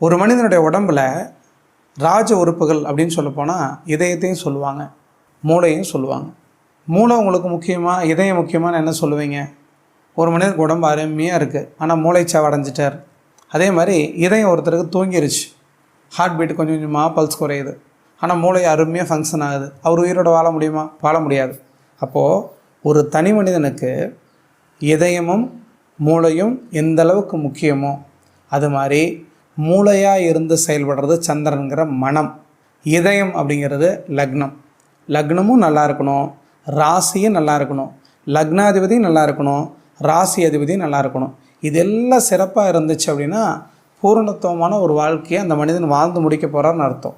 ஒரு மனிதனுடைய உடம்புல ராஜ உறுப்புகள் அப்படின்னு சொல்லப்போனால் இதயத்தையும் சொல்லுவாங்க மூளையும் சொல்லுவாங்க. மூளை உங்களுக்கு முக்கியமாக இதயம் முக்கியமான என்ன சொல்லுவீங்க? ஒரு மனிதனுக்கு உடம்பு அருமையாக இருக்குது ஆனால் மூளைச்சாவை அடைஞ்சிட்டார் அதே மாதிரி இதயம் ஒருத்தருக்கு தூங்கிருச்சு ஹார்ட் பீட் கொஞ்சம் கொஞ்சமாக பல்ஸ் குறையுது ஆனால் மூளை அருமையாக ஃபங்க்ஷன் ஆகுது. அவர் உயிரோட வாழ முடியுமா? வாழ முடியாது. அப்போது ஒரு தனி மனிதனுக்கு இதயமும் மூளையும் எந்த அளவுக்கு முக்கியமோ அது மாதிரி மூளையாக இருந்து செயல்படுறது சந்திரனுங்கிற மனம். இதயம் அப்படிங்கிறது லக்னம். லக்னமும் நல்லா இருக்கணும். ராசியும் நல்லா இருக்கணும். லக்னாதிபதியும் நல்லா இருக்கணும். ராசி அதிபதியும் நல்லா இருக்கணும். இதெல்லாம் சிறப்பாக இருந்துச்சு அப்படின்னா பூரணத்துவமான ஒரு வாழ்க்கையை அந்த மனிதன் வாழ்ந்து முடிக்க போகிறான்னு அர்த்தம்.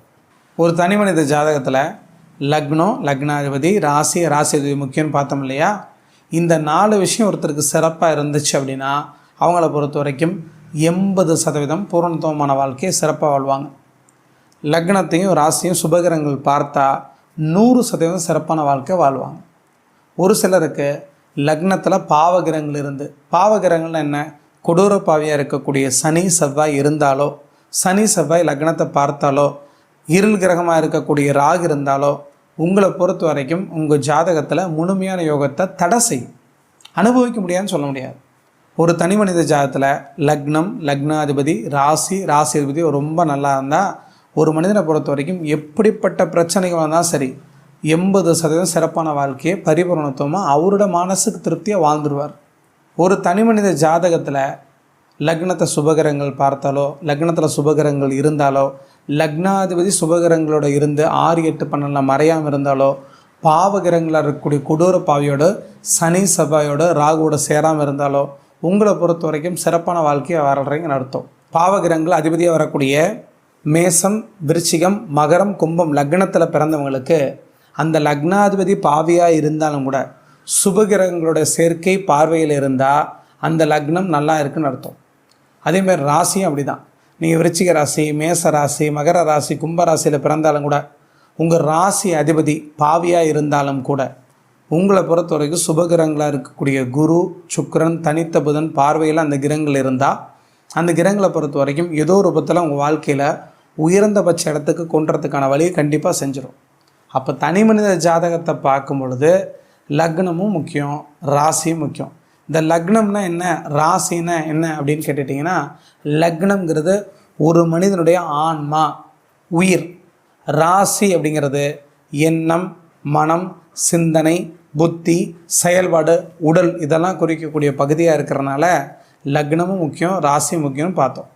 ஒரு தனி மனித ஜாதகத்தில் லக்னம் லக்னாதிபதி ராசி ராசி அதிபதி முக்கியம்னு பார்த்தோம் இல்லையா? இந்த நாலு விஷயம் ஒருத்தருக்கு சிறப்பாக இருந்துச்சு அப்படின்னா அவங்கள பொறுத்த வரைக்கும் எண்பது சதவீதம் பூரணத்துவமான வாழ்க்கையை சிறப்பாக வாழ்வாங்க. லக்னத்தையும் ராசியும் சுபகிரகங்கள் பார்த்தா நூறு சதவீதம் சிறப்பான வாழ்க்கை வாழ்வாங்க. ஒரு சிலருக்கு லக்னத்தில் பாவகிரகங்கள் இருந்து பாவகிரகங்கள் என்ன? கொடூர பாவியாக இருக்கக்கூடிய சனி செவ்வாய் இருந்தாலோ சனி செவ்வாய் லக்னத்தை பார்த்தாலோ இருள் கிரகமாக இருக்கக்கூடிய ராகு இருந்தாலோ உங்களை பொறுத்த வரைக்கும் உங்கள் ஜாதகத்தில் முழுமையான யோகத்தை தடை செய்யும். அனுபவிக்க முடியாதுன்னு சொல்ல முடியாது. ஒரு தனி மனித ஜாதகத்தில் லக்னம் லக்னாதிபதி ராசி ராசி அதிபதி ரொம்ப நல்லா இருந்தால் ஒரு மனிதனை பொறுத்த வரைக்கும் எப்படிப்பட்ட பிரச்சனைகள் வந்தால் சரி எண்பது சதவீதம் சிறப்பான வாழ்க்கையை பரிபூர்ணத்துவமாக அவரோட மனசுக்கு திருப்தியாக வாழ்ந்துருவார். ஒரு தனி மனித ஜாதகத்தில் லக்னத்தை சுபகரங்கள் பார்த்தாலோ லக்னத்தில் சுபகரங்கள் இருந்தாலோ லக்னாதிபதி சுபகரங்களோட இருந்து ஆறு எட்டு பன்னெண்டில் மறையாமல் இருந்தாலோ பாவகிரகங்களாக இருக்கக்கூடிய கொடூர பாவியோட சனி செவ்வாயோட ராகுவோட சேராமல் இருந்தாலோ உங்களை பொறுத்த வரைக்கும் சிறப்பான வாழ்க்கையை வாழ்கிறீங்கன்னு அர்த்தம். பாவகிரகங்கள் அதிபதியாக வரக்கூடிய மேசம் விருச்சிகம் மகரம் கும்பம் லக்னத்தில் பிறந்தவங்களுக்கு அந்த லக்னாதிபதி பாவியாக இருந்தாலும் கூட சுபகிரகங்களோட சேர்க்கை பார்வையில் இருந்தால் அந்த லக்னம் நல்லா இருக்குன்னு அர்த்தம். அதேமாதிரி ராசியும் அப்படி தான் நீங்கள் விருச்சிக ராசி மேச ராசி மகர ராசி கும்ப ராசியில் பிறந்தாலும் கூட உங்கள் ராசி அதிபதி பாவியாக இருந்தாலும் கூட உங்களை பொறுத்த வரைக்கும் சுபகிரகங்களாக இருக்கக்கூடிய குரு சுக்கரன் தனித்த புதன் பார்வையில் அந்த கிரகங்கள் இருந்தால் அந்த கிரகங்களை பொறுத்த வரைக்கும் ஏதோ ரூபத்தில் உங்கள் வாழ்க்கையில் உயர்ந்தபட்ச இடத்துக்கு கொண்டுறதுக்கான வழியை கண்டிப்பாக செஞ்சிடும் அப்போ தனி மனித ஜாதகத்தை பார்க்கும் பொழுது லக்னமும் முக்கியம் ராசியும் முக்கியம். இந்த லக்னம்னா என்ன ராசின்னா என்ன அப்படின்னு கேட்டுட்டிங்கன்னா லக்னம்ங்கிறது ஒரு மனிதனுடைய ஆன்மா உயிர். ராசி அப்படிங்கிறது எண்ணம் மனம் சிந்தனை புத்தி செயல்பாடு உடல் இதெல்லாம் குறிக்கக்கூடிய பகுதியாக இருக்கிறனால லக்னமும் முக்கியம் ராசி முக்கியம்னு பார்த்தோம்.